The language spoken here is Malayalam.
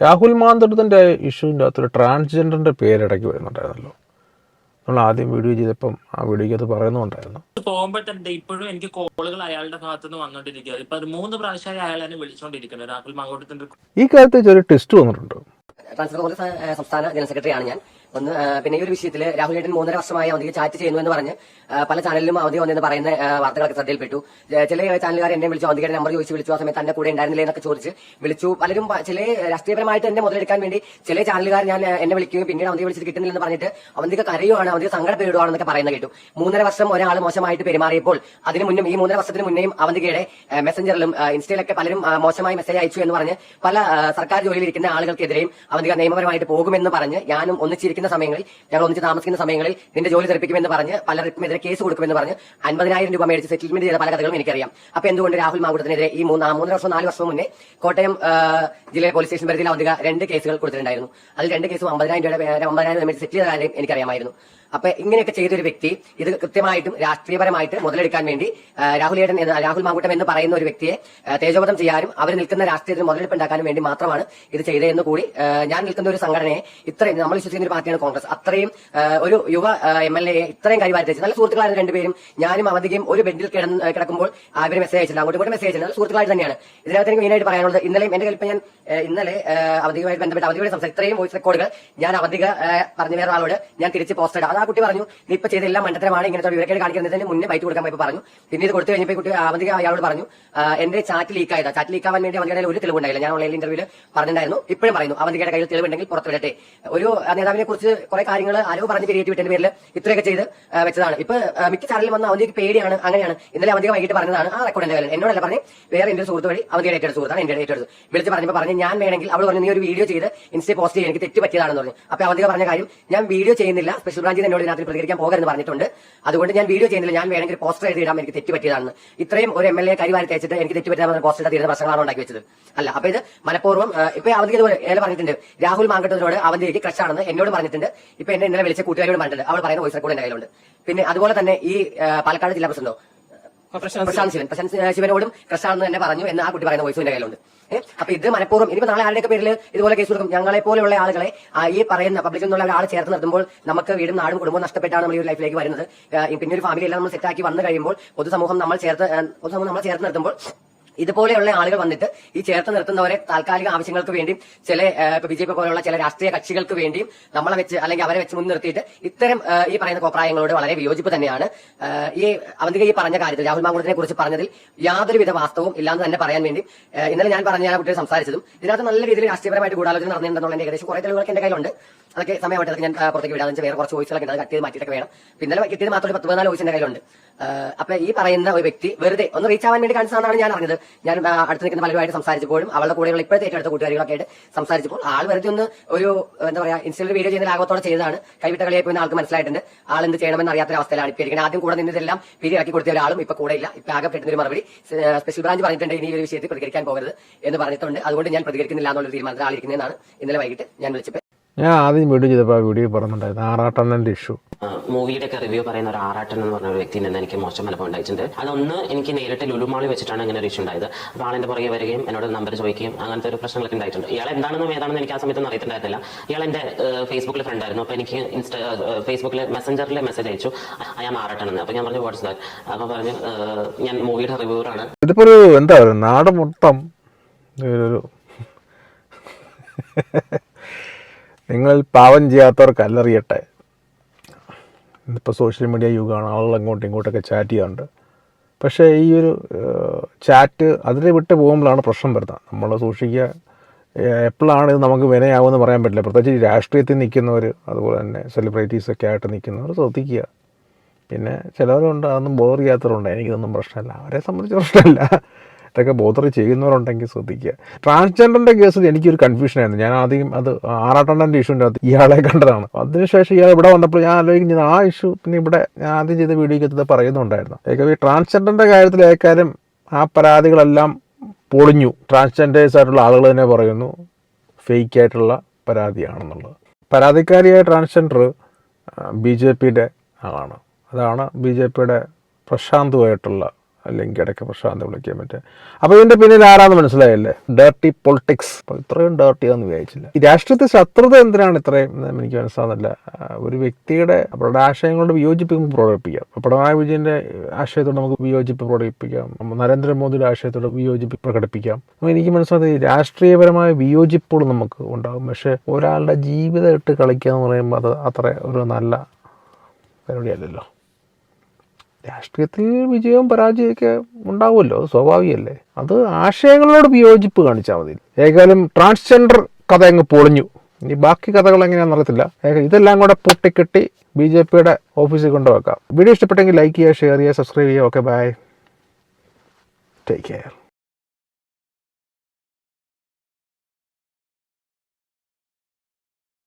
രാഹുൽ മാന്തടത്തിന്റെ ഇഷ്യൂവിന്റെ അകത്തൊരു ട്രാൻസ്ജെൻഡറിന്റെ പേരിടയ്ക്ക് വരുന്നുണ്ടായിരുന്നല്ലോ. നമ്മൾ ആദ്യം വീഡിയോ ചെയ്തപ്പം ആ വീഡിയോയ്ക്ക് അത് പറയുന്നുണ്ടായിരുന്നു. പോകുമ്പോൾ തന്നെ ഇപ്പോഴും എനിക്ക് കോളുകൾ അയാളുടെ ഭാഗത്തു നിന്ന് വന്നോണ്ടിരിക്കുക ഇപ്പൊ അത് മൂന്ന് പ്രാവശ്യമായി അയാൾ എന്നെ വിളിച്ചോണ്ടിരിക്കുന്നത് രാഹുൽ മാങ്കോട്ടത്തിന്റെ ഈ കാര്യത്തിൽ ചെറിയ ടെസ്റ്റ് വന്നിട്ടുണ്ട്. ട്രാൻസ്ജെൻഡർ സംസ്ഥാന ജനറൽ സെക്രട്ടറിയാണ് ഞാൻ. ഒന്ന് പിന്നെ ഈ ഒരു വിഷയത്തിൽ രാഹുൽ ഏട്ടൻ മൂന്നര വർഷമായി അവധിക്ക് ചാറ്റ് ചെയ്യുന്നു എന്ന് പറഞ്ഞ് പല ചാനലിലും അവധി വന്നെന്ന് പറയുന്ന വാർത്തകളൊക്കെ ശ്രദ്ധയിൽപ്പെട്ടു. ചില ചാനലുകാർ എന്നെ വിളിച്ചു അവധിയുടെ നമ്പർ ചോദിച്ചു വിളിച്ചു ആ സമയത്ത് തന്നെ കൂടെ ഉണ്ടായിരുന്നില്ല എന്നൊക്കെ ചോദിച്ച് വിളിച്ചു. പലരും ചില രാഷ്ട്രീയപരമായിട്ട് എന്നെ മുതലെടുക്കാൻ വേണ്ടി ചില ചാനലുകാർ ഞാൻ എന്നെ വിളിക്കുകയും പിന്നീട് അവധി വിളിച്ചിട്ട് കിട്ടുന്നില്ലെന്ന് പറഞ്ഞിട്ട് അവധിക്ക് കരയുവാണ് അവന്തിക്ക് സങ്കടപ്പെടുവാണെന്നൊക്കെ പറയുന്ന കേട്ടു. മൂന്നര വർഷം ഒരാൾ മോശമായിട്ട് പെരുമാറിയപ്പോൾ അതിനു മുന്നും ഈ മൂന്നര വർഷത്തിന് മുന്നേയും അവന്തികയുടെ മെസ്സഞ്ചറിലും ഇൻസ്റ്റയിലൊക്കെ പലരും മോശമായി മെസ്സേജ് അയച്ചു എന്ന് പറഞ്ഞ് പല സർക്കാർ ജോലിയിൽ ഇരിക്കുന്ന ആളുകൾക്കെതിരെയും അവന്തിക നിയമപരമായിട്ട് പോകുമെന്ന് പറഞ്ഞ് ഞാനും ഒന്നിച്ചിരിക്കുന്ന സമയങ്ങളിൽ ഞങ്ങൾ ഒന്നിച്ച് താമസിക്കുന്ന സമയങ്ങളിൽ നിന്റെ ജോലി തെറിപ്പിക്കുമെന്ന് പറഞ്ഞ് പലർക്കുമെതിരെ കേസ് കൊടുക്കുമെന്ന് പറഞ്ഞ് അൻപതിനായിരം രൂപ മേടിച്ച് സെറ്റിൽമെന്റ് ചെയ്ത പല കഥകളും എനിക്കറിയാം. അപ്പൊ എന്തുകൊണ്ട് രാഹുൽ മാങ്കൂട്ടത്തിനെതിരെ ഈ മൂന്ന് മൂന്നര വർഷം നാല് വർഷം മുന്നേ കോട്ടയം ജില്ലയിലെ പോലീസ് സ്റ്റേഷൻ പരിധിയിൽ അവധിക രണ്ട് കേസുകൾ കൊടുത്തിട്ടുണ്ടായിരുന്നു. അതിൽ രണ്ട് കേസും അമ്പതിനായിരം രൂപയുടെ അമ്പതിനായിരം രൂപ സെറ്റിൽ ചെയ്ത കാര്യം എനിക്കറിയാമായിരുന്നു. അപ്പൊ ഇങ്ങനെയൊക്കെ ചെയ്തൊരു വ്യക്തി ഇത് കൃത്യമായിട്ടും രാഷ്ട്രീയപരമായിട്ട് മുതലെടുക്കാൻ വേണ്ടി രാഹുൽ ഏട്ടൻ എന്ന രാഹുൽ മാങ്കൂട്ടം എന്ന് പറയുന്ന ഒരു വ്യക്തിയെ തേജോവധം ചെയ്യാനും അവർ നിൽക്കുന്ന രാഷ്ട്രീയത്തിന് മുതലെടുപ്പ് ഉണ്ടാക്കാനും വേണ്ടി മാത്രമാണ് ഇത് ചെയ്തതെന്ന് കൂടി ഞാൻ നിൽക്കുന്ന ഒരു സംഘടനയെ ഇത്രയും നമ്മൾ വിശ്വസിക്കുന്ന ഒരു പാർട്ടിയാണ് കോൺഗ്രസ്. അത്രയും ഒരു യുവ എം എൽ എ ഇത്രയും കൈവാരി നല്ല സുഹൃത്തുക്കളായിരുന്നു രണ്ടുപേരും. ഞാനും അവധികയും ഒരു കിടന്ന് കിടക്കുമ്പോൾ അവർ മെസ്സേജ് അയച്ചില്ല അങ്ങോട്ട് ഇങ്ങോട്ട് മെസ്സേജ് അയച്ചില്ല സുഹൃത്തുക്കളായിട്ട് തന്നെയാണ്. ഇതിനകത്ത് എനിക്ക് മെയിനായിട്ട് പറയാനുള്ളത് ഇന്നലെ എന്റെ കൽപ്പം ഞാൻ ഇന്നലെ അവധികമായിട്ട് ബന്ധപ്പെട്ട അവധിയുടെ സംസാരിച്ച ഇത്രയും വോയിസ് റെക്കോർഡുകൾ ഞാൻ അവധിക പറഞ്ഞു വേറെ ആളോട് ഞാൻ തിരിച്ച് പോസ്റ്റ് ഇടാം ആ കുട്ടി പറഞ്ഞു നീ ഇപ്പൊ ചെയ്ത എല്ലാം മണ്ടത്തരമാണ് ഇങ്ങനത്തെ വിവരക്കേട് കാണിക്കുന്നതിന് മുന്നേ ബൈറ്റ് കൊടുക്കാൻ പോയി പറഞ്ഞു. പിന്നെ ഇത് കൊടുത്തു കഴിഞ്ഞപ്പോൾ കുട്ടി അവധിക അയാളോട് പറഞ്ഞു എന്റെ ചാറ്റ് ലീക്ക് ആയതാ. ചാറ്റ് ലീക്ക് ആവാൻ വേണ്ടി അവന്റെ കയ്യിൽ ഒരു തെളിവുണ്ടായില്ല. ഞാൻ ഓൺലൈൻ ഇന്റർവ്യൂവിൽ പറഞ്ഞിട്ടുണ്ടായിരുന്നു. ഇപ്പോഴും പറയുന്നു അവന്തികയുടെ കയ്യിൽ തെളിവുണ്ടെങ്കിൽ പുറത്തുവിടട്ടെ. ഒരു നേതാവിനെ കുറിച്ച് കുറെ കാര്യങ്ങൾ ആരോ പറഞ്ഞ് പിരിയേറ്റ് വിട്ടതിന്റെ പേരിൽ ഇത്രയൊക്കെ ചെയ്ത് വെച്ചതാണ്. ഇപ്പൊ മിക്ക ചാനലിൽ വന്ന അവന്തിക്ക് പേടിയാണ് അങ്ങനെയാണ്. ഇന്നലെ അവധിക വൈകിട്ട് പറഞ്ഞതാണ് ആ റെക്കോർഡ് എന്റെ കയ്യിൽ എന്നോടല്ല പറഞ്ഞു വേറെ എന്റെ സുഹൃത്ത് വഴി അവന്തിയുടെ ഏറ്റെടുത്ത സുഹൃത്താണ് എന്റെ ഏറ്റെടുത്ത് വിളിച്ച് പറഞ്ഞപ്പോൾ പറഞ്ഞു ഞാൻ വേണമെങ്കിൽ അവൾ പറഞ്ഞു നീ ഒരു വീഡിയോ ചെയ്ത് ഇൻസ്റ്റേ പോസ്റ്റ് ചെയ്ത് എനിക്ക് തെറ്റ് പറ്റിയതാണെന്ന് പറഞ്ഞു. അപ്പൊ അവധിക പറഞ്ഞ കാര്യം ഞാൻ വീഡിയോ ചെയ്യുന്നില്ല സ്പെഷ്യൽ ബ്രാഞ്ചിൽ എന്നോട് ഇതിനകത്ത് പ്രതികരിക്കാൻ പോകരുതെന്ന് പറഞ്ഞിട്ടുണ്ട്. അതുകൊണ്ട് ഞാൻ വീഡിയോ ചെയ്യുന്നില്ല ഞാൻ വേണമെങ്കിൽ പോസ്റ്റർ എഴുതിയിടാം എനിക്ക് തെറ്റ് പറ്റിയതാണെന്ന് ഇത്രയും ഒരു എം എൽ എ കരിവാരി തേച്ചിട്ട് എനിക്ക് തെറ്റ് പറ്റിയതാണെന്ന് പോസ്റ്റർ തീരുന്ന പ്രശ്നങ്ങളാണ് ഉണ്ടാക്കി വെച്ചത്. അല്ല അപ്പൊ ഇത് മനഃപൂർവം ഇപ്പൊ അവധി ഏല പറഞ്ഞിട്ടുണ്ട്. രാഹുൽ മാങ്കട്ടത്തിനോട് അവധിക്ക് ക്രഷാണെന്ന് എന്നോട് പറഞ്ഞിട്ടുണ്ട്. ഇപ്പൊ എന്നെ ഇന്നലെ വിളിച്ച കൂട്ടുകാരോട് പറഞ്ഞിട്ടുണ്ട്. അവൾ പറയുന്ന വോയിസ് റെക്കോർഡ് എന്റെ കയ്യിലുണ്ട്. പിന്നെ അതുപോലെ തന്നെ ഈ പാലക്കാട് ജില്ലാ പ്രസിഡന്റോ? പ്രശാന്ത് ശിവൻ. പ്രശാന്ത് ശിവനോടും ക്രഷാണെന്ന് തന്നെ പറഞ്ഞു എന്ന് ആ കുട്ടി പറയുന്ന വോയിസ് എന്റെ കയ്യിലുണ്ട്. അപ്പൊ ഇത് മനഃപൂർവം ഇനിയിപ്പോ നാളെ ആരുടെയൊക്കെ പേരിൽ ഇതുപോലെ കേസ് കൊടുക്കും. ഞങ്ങളെ പോലെയുള്ള ആളുകളെ ഈ പറയുന്ന പബ്ലിക്കിൽ നിന്നുള്ള ഒരാളെ ചേർത്ത് നിർത്തുമ്പോൾ നമുക്ക് വീടും നാടും കുടുംബവും നഷ്ടപ്പെട്ടാണ് നമ്മൾ ഈ ലൈഫിലേക്ക് വരുന്നത്. പിന്നെ ഒരു ഫാമിലി എല്ലാം നമ്മൾ സെറ്റാക്കി വന്നു കഴിയുമ്പോൾ പൊതുസമൂഹം നമ്മൾ ചേർത്ത് പൊതുസമൂഹം നമ്മൾ ചേർത്ത് നിർത്തുമ്പോൾ ഇതുപോലെയുള്ള ആളുകൾ വന്നിട്ട് ഈ ചേർത്ത് നിർത്തുന്നവരെ താൽക്കാലിക ആവശ്യങ്ങൾക്ക് വേണ്ടിയും ചില ബി ജെ പി പോലുള്ള ചില രാഷ്ട്രീയ കക്ഷികൾക്ക് വേണ്ടിയും നമ്മളെ വെച്ച് അല്ലെങ്കിൽ അവരെ വെച്ച് മുൻനിർത്തിയിട്ട് ഇത്തരം ഈ പറയുന്ന കോപ്രായങ്ങളോട് വളരെ വിയോജിപ്പ് തന്നെയാണ്. ഈ അവന്തിക ഈ പറഞ്ഞ കാര്യത്തിൽ രാഹുൽ മാങ്കുളത്തിനെ കുറിച്ച് പറഞ്ഞതിൽ യാതൊരുവിധ വാസ്തവവും ഇല്ലാന്ന് തന്നെ പറയാൻ വേണ്ടി ഇന്നലെ ഞാൻ പറഞ്ഞ ആ സംസാരിച്ചതും ഇതിനകത്ത് നല്ല രീതിയിൽ രാഷ്ട്രീയപരമായിട്ട് ഗൂഢാലോചന നടന്നിട്ടുണ്ടെന്നുള്ള ഏകദേശം കുറെ തെളിവുകളൊക്കെ എന്റെ കയ്യിലുണ്ട്. അതൊക്കെ സമയമായിട്ട് ഞാൻ പുറത്തേക്ക് വിടാതെ വേറെ കുറച്ച് വോയിസുകളൊക്കെ അത് കട്ട് ചെയ്ത് മാറ്റിയിട്ടൊക്കെ വേണം. പിന്നെ കിട്ടിയത് മാത്രം ഒരു പത്ത് പതിനാല് വോയിസിന്റെ കയ്യിലുണ്ട്. അപ്പൊ ഈ പറയുന്ന ഒരു വ്യക്തി വെറുതെ ഒന്ന് റീച്ച് ആവാൻ വേണ്ടി കാണിച്ചതാണെന്നാണ് ഞാൻ അറിഞ്ഞത്. ഞാൻ അടുത്ത് നിൽക്കുന്ന പലരുമായിട്ട് സംസാരിച്ചപ്പോഴും അവളുടെ കൂടെയുള്ള ഇപ്പോഴത്തെ ഏറ്റവും അടുത്ത കൂട്ടുകാരികളൊക്കെ ആയിട്ട് സംസാരിച്ചപ്പോൾ ആൾ വെറുതെ ഒന്ന് ഒരു എന്താ പറയാ ഇൻസ്റ്റയിൽ വീഡിയോ ചെയ്യുന്ന ലാഘവത്തോടെ ചെയ്തതാണ്. കൈവിട്ട കളിയായി പോയി ആൾക്ക് മനസ്സിലായിട്ടുണ്ട്. ആൾ എന്ത് ചെയ്യണമെന്ന് അറിയാത്ത അവസ്ഥയിലാണ് ഇപ്പൊ ഇരിക്കുന്നത്. ആദ്യം കൂടെ നിന്നതെല്ലാം പിരിയാക്കി കൊടുത്ത ഒരാളും ഇപ്പൊ കൂടെ ഇല്ല. ഇപ്പൊ ആകെ കിട്ടുന്ന ഒരു മറുപടി സ്പെഷ്യൽ ബ്രാഞ്ച് പറഞ്ഞിട്ടുണ്ട്. ഇനി ഒരു വിഷയത്തിൽ പ്രതികരിക്കാൻ പോകരുത് എന്ന് പറഞ്ഞിട്ടുണ്ട്. അതുകൊണ്ട് ഞാൻ പ്രതികരിക്കുന്നില്ല എന്നുള്ള തീരുമാനത്തിൽ ആളിരിക്കുന്നതാണ് ഇന്നലെ വൈകിട്ട് ഞാൻ വിളിച്ചപ്പോൾ ഞാൻ ആദ്യം വീഡിയോ ചെയ്തപ്പോൾ ആ വീഡിയോ പറഞ്ഞിട്ടുണ്ടായിരുന്നു ആറാട്ടെണ്ണന്റെ ഇഷ്യൂ മൂവിയുടെ ഒക്കെ റിവ്യൂ പറയുന്ന ഒരു ആറാട്ടൻ എന്ന് പറഞ്ഞ ഒരു വ്യക്തിയിൽ നിന്ന് എനിക്ക് മോശം അനുഭവം ഉണ്ടായിട്ടുണ്ട്. അതൊന്ന് എനിക്ക് നേരിട്ട് ലുലുമാളി വെച്ചിട്ടാണ് ഇങ്ങനെ ഒരു ഇഷ്യൂ ഉണ്ടായത്. അപ്പോൾ ആളിന്റെ പുറകെ വരികയും എന്നോട് നമ്പർ ചോദിക്കുകയും അങ്ങനത്തെ ഒരു പ്രശ്നങ്ങളൊക്കെ ഉണ്ടായിട്ടുണ്ട്. ഇയാൾ എന്താണെന്നും ഏതാണെന്ന് എനിക്ക് ആ സമയത്തൊന്നും അറിയിട്ടുണ്ടായിരുന്നില്ല ഇയാൾ എന്റെ ഫേസ്ബുക്കിൽ ഫ്രണ്ട് ആയിരുന്നു. അപ്പോൾ എനിക്ക് ഇൻസ്റ്റ ഫേസ്ബുക്കിൽ മെസ്സഞ്ചറിൽ മെസ്സേജ് അയച്ചു. ആം ആറാട്ടൻ എന്ന് അപ്പോൾ ഞാൻ പറഞ്ഞു വാട്സ് ദാറ്റ് അപ്പോൾ പറഞ്ഞു ഞാൻ മൂവിയുടെ റിവ്യൂറാണ് ഇതിപ്പോ ഒരു എന്താ പറയുക നാട് മൊത്തം ഒരു നിങ്ങൾ പാവം ചെയ്യാത്തവർ കല്ലെറിയട്ടെ ഇന്നിപ്പോൾ സോഷ്യൽ മീഡിയ യുഗമാണ്. ആളുകൾ അങ്ങോട്ടും ഇങ്ങോട്ടൊക്കെ ചാറ്റ് ചെയ്യാറുണ്ട്. പക്ഷേ ഈ ഒരു ചാറ്റ് അതിൽ വിട്ട് പോകുമ്പോഴാണ് പ്രശ്നം വരുന്നത്. നമ്മൾ സൂക്ഷിക്കുക എപ്പോഴാണ് ഇത് നമുക്ക് വിനയാവുമെന്ന് പറയാൻ പറ്റില്ല. പ്രത്യേകിച്ച് രാഷ്ട്രീയത്തിൽ നിൽക്കുന്നവർ അതുപോലെ തന്നെ സെലിബ്രിറ്റീസൊക്കെ ആയിട്ട് നിൽക്കുന്നവർ ശ്രദ്ധിക്കുക. പിന്നെ ചിലവരുണ്ട് അതൊന്നും ബോർ ചെയ്യാത്തവരുണ്ട്. എനിക്കിതൊന്നും പ്രശ്നമല്ല. അവരെ സംബന്ധിച്ച് പ്രശ്നമല്ല. ഇതൊക്കെ ബോധർ ചെയ്യുന്നവരുണ്ടെങ്കിൽ ശ്രദ്ധിക്കുക. ട്രാൻസ്ജെൻഡറിന്റെ കേസിൽ എനിക്കൊരു കൺഫ്യൂഷനായിരുന്നു ഞാൻ ആദ്യം അത് ആറാട്ടെണ്ണന്റെ ഇഷ്യൂന്റെ അകത്ത് ഇയാളെ കണ്ടതാണ്. അതിനുശേഷം ഇയാൾ ഇവിടെ വന്നപ്പോൾ ഞാൻ ആലോചിക്കുന്നത് ആ ഇഷ്യൂ പിന്നെ ഇവിടെ ഞാൻ ആദ്യം ചെയ്ത വീഡിയോയ്ക്ക് ഇത് പറയുന്നുണ്ടായിരുന്നു. ഏകദേശം ട്രാൻസ്ജെൻഡറിന്റെ കാര്യത്തിൽ ആ പരാതികളെല്ലാം പൊളിഞ്ഞു. ട്രാൻസ്ജെൻഡേഴ്സ് ആയിട്ടുള്ള ആളുകൾ തന്നെ പറയുന്നു ഫേക്ക് ആയിട്ടുള്ള പരാതിയാണെന്നുള്ളത്. പരാതിക്കാരിയായ ട്രാൻസ്ജെൻഡർ ബി ജെ പിയുടെ ആളാണ്. അതാണ് ബി ജെ പിയുടെ പ്രശാന്തുമായിട്ടുള്ള അല്ലെങ്കിൽ ഇടയ്ക്ക് പ്രശാന്ത് വിളിക്കാൻ പറ്റുക അപ്പോൾ ഇതിന്റെ പിന്നിൽ ആരാന്ന് മനസ്സിലായല്ലേ? ഡേർട്ടി പൊളിറ്റിക്സ് ഇത്രയും ഡേർട്ടിയാന്ന് വിചാരിച്ചില്ല. ഈ രാഷ്ട്രീയത്തിൽ ശത്രുത എന്തിനാണ് ഇത്രയും എനിക്ക് മനസ്സിലാകുന്നില്ല ഒരു വ്യക്തിയുടെ അവരുടെ ആശയങ്ങളോട് വിയോജിപ്പ് നമുക്ക് പ്രകടിപ്പിക്കാം. പിണറായി വിജയന്റെ ആശയത്തോട് നമുക്ക് വിയോജിപ്പ് പ്രകടിപ്പിക്കാം. നരേന്ദ്രമോദിയുടെ ആശയത്തോട് വിയോജിപ്പ് പ്രകടിപ്പിക്കാം. അപ്പോൾ എനിക്ക് മനസ്സിലാകുന്നത് രാഷ്ട്രീയപരമായ വിയോജിപ്പുകൾ നമുക്ക് ഉണ്ടാകും. പക്ഷേ ഒരാളുടെ ജീവിതം ഇട്ട് കളിക്കുക എന്ന് പറയുമ്പോൾ അത് അത്ര ഒരു നല്ല പരിപാടിയല്ലല്ലോ. രാഷ്ട്രീയത്തിൽ വിജയവും പരാജയമൊക്കെ ഉണ്ടാവുമല്ലോ സ്വാഭാവികമല്ലേ? അത് ആശയങ്ങളോട് വിയോജിപ്പ് കാണിച്ചാൽ മതി. ഏതായാലും ട്രാൻസ്ജെൻഡർ കഥ അങ്ങ് പൊളിഞ്ഞു. ഇനി ബാക്കി കഥകൾ എങ്ങനെയാണെന്ന് അറിയത്തില്ല. ഇതെല്ലാം കൂടെ പൊട്ടിക്കെട്ടി ബി ജെ പിയുടെ ഓഫീസിൽ കൊണ്ടുവെക്കാം. വീഡിയോ ഇഷ്ടപ്പെട്ടെങ്കിൽ ലൈക്ക് ചെയ്യുക ഷെയർ ചെയ്യുക സബ്സ്ക്രൈബ് ചെയ്യുക. Okay bye. Take care.